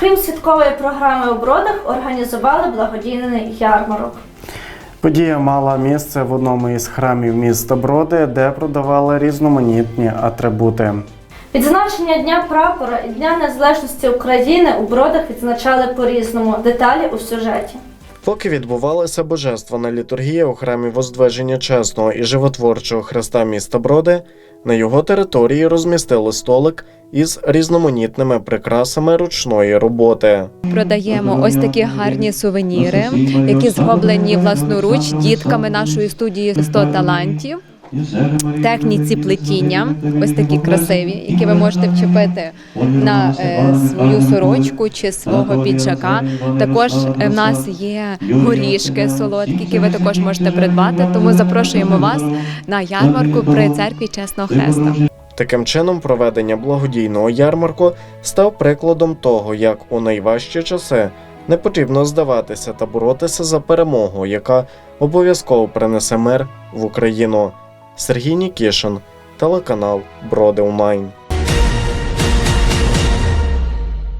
Крім святкової програми у бродах, організували благодійний ярмарок. Подія мала місце в одному із храмів міста Броди, де продавали різноманітні атрибути. Відзначення Дня прапора і Дня Незалежності України у бродах відзначали по-різному. Деталі у сюжеті. Поки відбувалася божественна літургія у храмі Воздвиження Чесного і Животворчого хреста міста Броди, на його території розмістили столик із різноманітними прикрасами ручної роботи. Продаємо ось такі гарні сувеніри, які зроблені власноруч дітками нашої студії 100 талантів. Техніці плетіння, ось такі красиві, які ви можете вчепити на е, свою сорочку чи свого піджака. Також е, в нас є горішки солодкі, які ви також можете придбати. Тому запрошуємо вас на ярмарку при церкві Чесного Хреста. Таким чином, проведення благодійного ярмарку став прикладом того, як у найважчі часи не потрібно здаватися та боротися за перемогу, яка обов'язково принесе мир в Україну. Сергій Нікішин, телеканал Броди Онлайн.